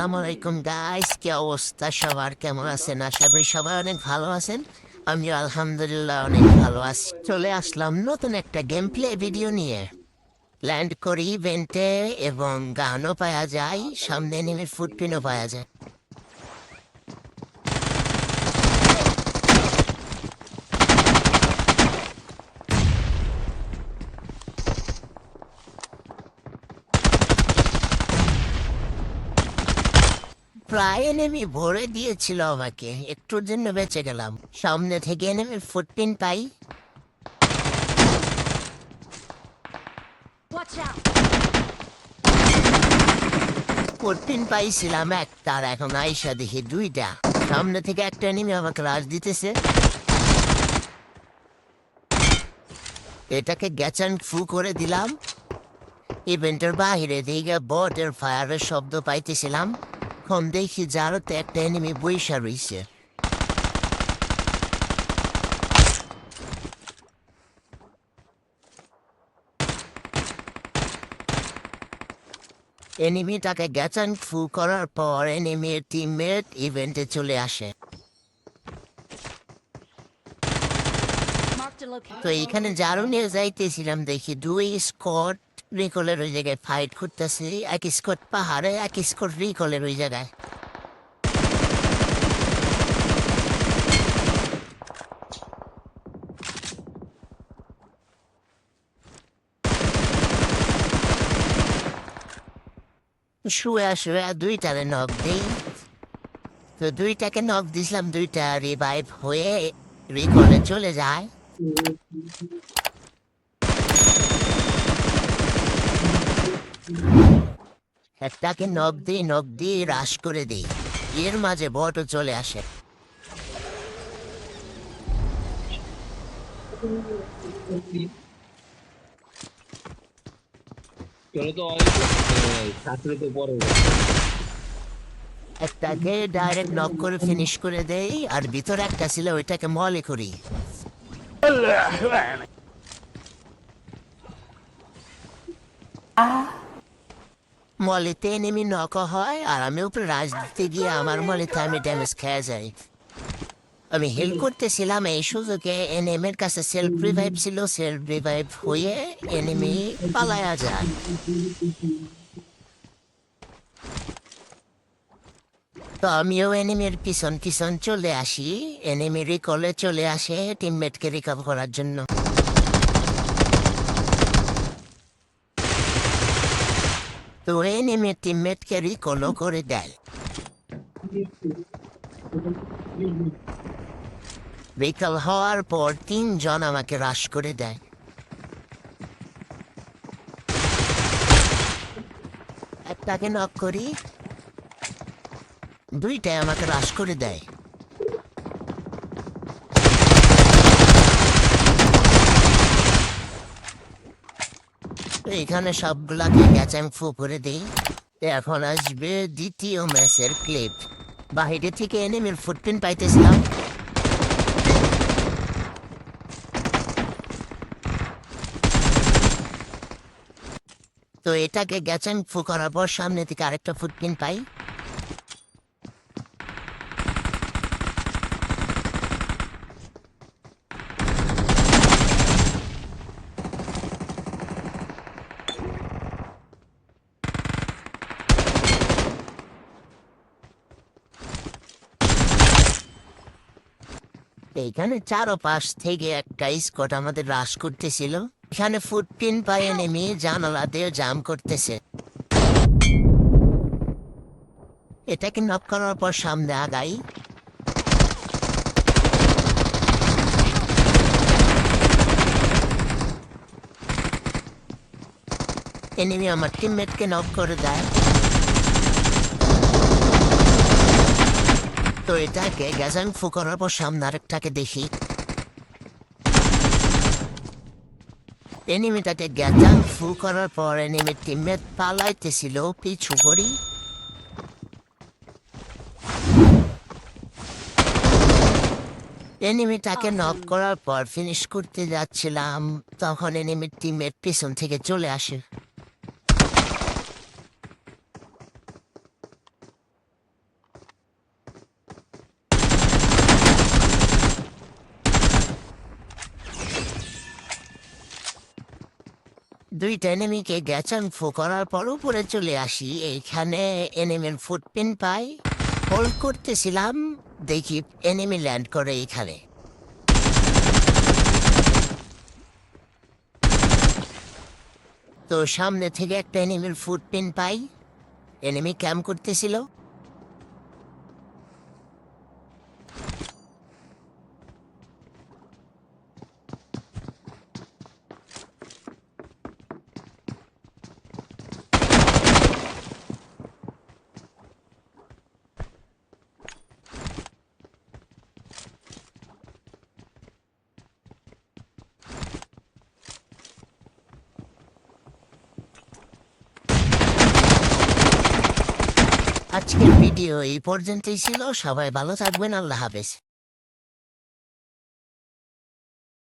আসসালামু আলাইকুম গাইস কি অবস্থা সবার? কেমন আছেন? আশা করি সবাই অনেক ভালো আছেন। আমি আলহামদুলিল্লাহ অনেক ভালো আছি। চলে আসলাম নতুন একটা গেম প্লে ভিডিও নিয়ে। ল্যান্ড করি ইভেন্টে এবং গানও পাওয়া যায়। সামনে নেমে ফুটপিনও পাওয়া যায়। প্রায় এনেমি ভরে দিয়েছিল আমাকে। একটুর জন্য বেঁচে গেলাম। সামনে থেকে এনেমি ফুটপিন পাই। ফুটপিন পাইছিলাম একটা আর এখন আইসা দেখি দুইটা। সামনে থেকে একটা এনেমি আমাকে রাজ দিতেছে। এটাকে গ্যাচান ফু করে দিলাম। ইভেন্টের বাহিরে দিকে বটের ফায়ারের শব্দ পাইতেছিলাম। এখন দেখি জারতে একটা এনিমি বৈশা রইছে এনিমিটাকে গ্যাচান ফু করার পর এনিমির টিমমেট ইভেন্টে চলে আসে. তো এইখানে জারু নিয়ে যাইতেছিলাম দেখি দুই স্কট রিকলের ওই জায়গায় ফাইট করতেছে, এক স্কট পাহাড়ে, এক স্কট রিকলের ওই জায়গায়। শুয়ে শুয়ে দুইটারে নখ দিই। তো দুইটাকে নখ দিছিলাম, দুইটা রিভাইভ হয়ে রিকলে চলে যায়। একটাকে নখ দিই নখ দিয়ে হ্রাস করে দিই। এর মাঝে বটও চলে আসে। একটাকে ডাইরেক্ট নক করে ফিনিশ করে দেই আর ভিতরে একটা ছিল ওইটাকে মলে করি। মলিতে নেমি নক হয় আর আমি উপরে রাজ দিতে গিয়ে আমার মলিতে আমি ড্যামেজ খেয়ে যাই আমি হেল্প করতেছিলাম এই সুযোগে এনএমের কাছে সেলফ রিভাইভ ছিল সেলফ রিভাইভ হয়ে এনিমি পালায়া যায় তো আমিও এনিমির পিছন পিছন চলে আসি এনিমি রিকলে চলে আসে টিমমেটকে রিকভার করার জন্য তো এনিমি টিমমেটকে রিকলও করে দেয় রিকল হওয়ার পর তিনজন আমাকে হ্রাস করে দেয় একটাকে নক করি দুইটাই আমাকে হ্রাস করে দেয় এখানে সবগুলাকে গ্যাচাং ফু করে দিই। এখন আসবে দ্বিতীয় ম্যাচের ক্লিপ। বাহিরে থেকে এনিমির ফুটপ্রিন্ট পাইতেছিলাম। তো এটাকে গেছেন ফু করার পর সামনে থেকে আরেকটা ফুটপ্রিন্ট পাই। এইখানে চারো পাশ থেকে একটা স্কট আমাদের হ্রাস করতেছিল। এখানে ফুটপ্রিন্ট পায়ে নেমে জানালা দিয়ে জাম করতেছে। এটাকে নক করার পর সামনে আগাই। এনিমি আমার টিমমেটকে নক করে দেয়। তো এটাকে গ্যাজাং ফু করার পর সামনে আরেকটাকে দেখি। এনিমিটাকে গ্যাজাং ফু করার পর এনিমি টিমমেট পালাইতেছিল পিছু করি এনিমিটাকে নক করার পর ফিনিশ করতে যাচ্ছিলাম তখন এনিমির টিমমেট পিছন থেকে চলে আসে। দুইটা এনিমিকে গ্যাচান ফো করার পর উপরে চলে আসি। এইখানে এনিমির ফুটপ্রিন্ট পাই। হোল্ড করতেছিলাম, দেখি এনিমি ল্যান্ড করে এইখানে তো সামনে থেকে একটা এনিমির ফুটপ্রিন্ট পাই। এনিমি ক্যাম্প করতেছিল। আজকের ভিডিও এই পর্যন্তই ছিল। সবাই ভালো থাকবেন। আল্লাহ হাফেজ।